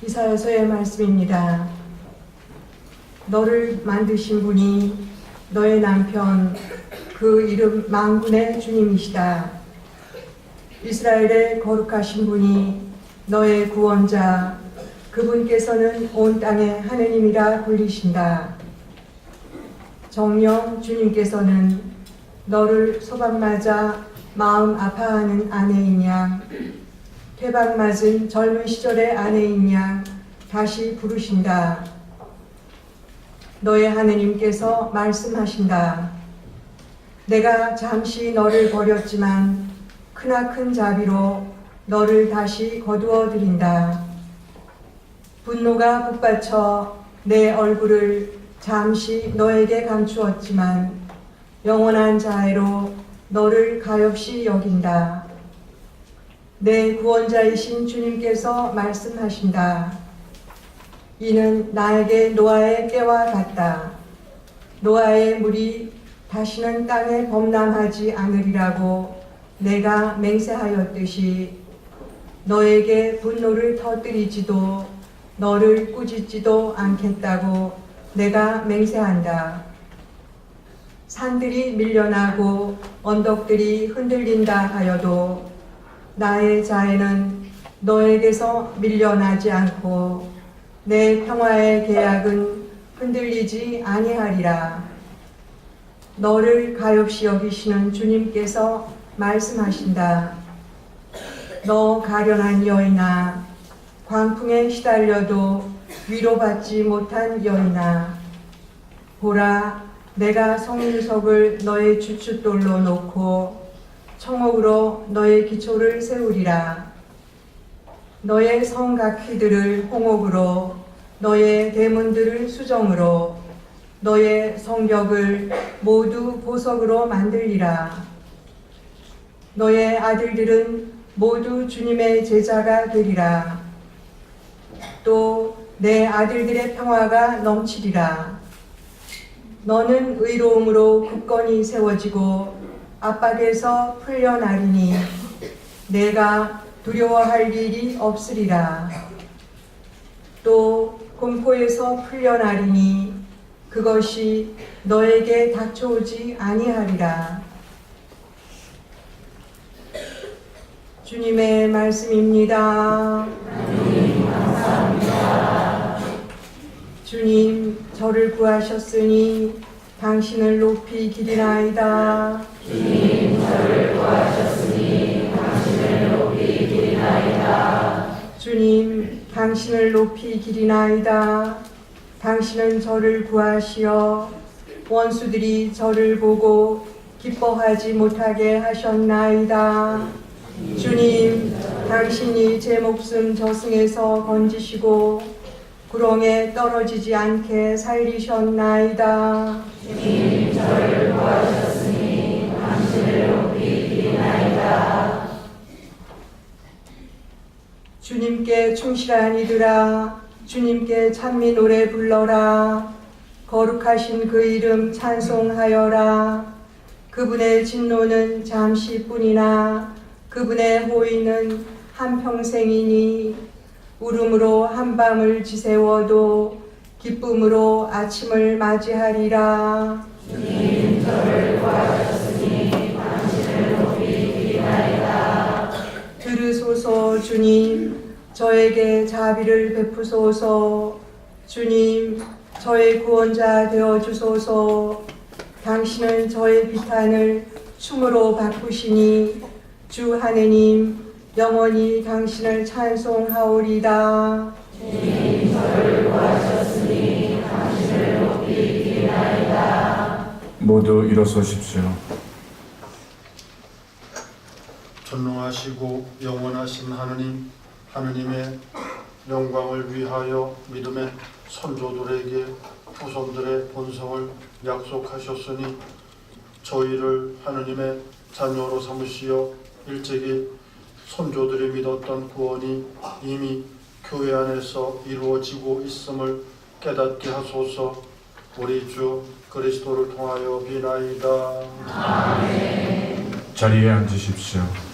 이사야서의 말씀입니다. 너를 만드신 분이 너의 남편 그 이름 망군의 주님이시다. 이스라엘의 거룩하신 분이 너의 구원자 그분께서는 온 땅의 하느님이라 불리신다. 정령 주님께서는 너를 소방 맞아 마음 아파하는 아내인 양 퇴방 맞은 젊은 시절의 아내인 양 다시 부르신다. 너의 하느님께서 말씀하신다. 내가 잠시 너를 버렸지만 크나큰 자비로 너를 다시 거두어 드린다. 분노가 북받쳐 내 얼굴을 잠시 너에게 감추었지만 영원한 자애로 너를 가엾이 여긴다. 내 구원자이신 주님께서 말씀하신다. 이는 나에게 노아의 때와 같다. 노아의 물이 다시는 땅에 범람하지 않으리라고 내가 맹세하였듯이 너에게 분노를 터뜨리지도 너를 꾸짖지도 않겠다고 내가 맹세한다. 산들이 밀려나고 언덕들이 흔들린다 하여도 나의 자애는 너에게서 밀려나지 않고 내 평화의 계약은 흔들리지 아니하리라. 너를 가엾이 여기시는 주님께서 말씀하신다. 너 가련한 여인아, 광풍에 시달려도 위로받지 못한 여인아, 보라, 내가 성유석을 너의 주춧돌로 놓고 청옥으로 너의 기초를 세우리라. 너의 성각희들을 홍옥으로, 너의 대문들을 수정으로, 너의 성벽을 모두 보석으로 만들리라. 너의 아들들은 모두 주님의 제자가 되리라. 또 내 아들들의 평화가 넘치리라. 너는 의로움으로 굳건히 세워지고 압박에서 풀려나리니 내가 두려워할 일이 없으리라. 또 공포에서 풀려나리니 그것이 너에게 닥쳐오지 아니하리라. 주님의 말씀입니다. 주님, 저를 구하셨으니 당신을 높이 기리나이다. 주님, 당신을 높이 기리나이다. 당신은 저를 구하시어 원수들이 저를 보고 기뻐하지 못하게 하셨나이다. 주님, 당신이 제 목숨 저승에서 건지시고 구렁에 떨어지지 않게 살리셨나이다. 주님께 충실한 이들아, 주님께 찬미 노래 불러라. 거룩하신 그 이름 찬송하여라. 그분의 진노는 잠시뿐이나 그분의 호의는 한평생이니 울음으로 한밤을 지새워도 기쁨으로 아침을 맞이하리라. 들으소서 주님. 저에게 자비를 베푸소서. 주님 저의 구원자 되어 주소서. 당신은 저의 비탄을 춤으로 바꾸시니 주 하느님 영원히 당신을 찬송하오리다 모두 일어서십시오. 전능하시고 영원하신 하느님, 하느님의 영광을 위하여 믿음의 선조들에게 후손들의 본성을 약속하셨으니 저희를 하느님의 자녀로 삼으시어 일찍이 선조들이 믿었던 구원이 이미 교회 안에서 이루어지고 있음을 깨닫게 하소서 우리 주 그리스도를 통하여 비나이다. 자리에 앉으십시오.